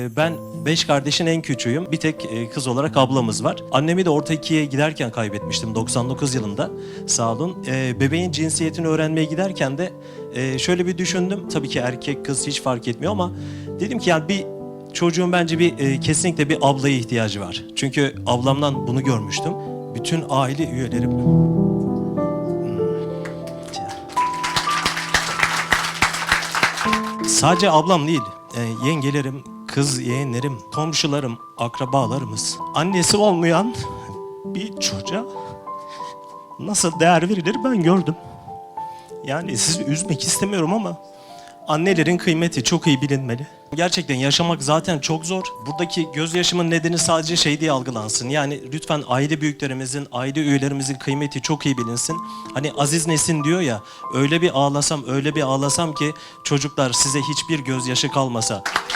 Ee, Ben beş kardeşin en küçüğüyüm. Bir tek e, kız olarak ablamız var. Annemi de orta ikiye giderken kaybetmiştim 99 yılında. Sağ olun. Ee, Bebeğin cinsiyetini öğrenmeye giderken de e, şöyle bir düşündüm. Tabii ki erkek kız hiç fark etmiyor ama dedim ki yani bir çocuğun bence bir e, kesinlikle bir ablaya ihtiyacı var. Çünkü ablamdan bunu görmüştüm. Bütün aile üyelerim Sadece ablam değil, yengelerim, kız yeğenlerim, komşularım, akrabalarımız. Annesi olmayan bir çocuğa nasıl değer verilir ben gördüm. Yani sizi üzmek istemiyorum ama annelerin kıymeti çok iyi bilinmeli. Gerçekten yaşamak zaten çok zor. Buradaki gözyaşımın nedeni sadece şey diye algılansın. Yani lütfen aile büyüklerimizin, aile üyelerimizin kıymeti çok iyi bilinsin. Hani Aziz Nesin diyor ya, öyle bir ağlasam, öyle bir ağlasam ki çocuklar size hiçbir gözyaşı kalmasa.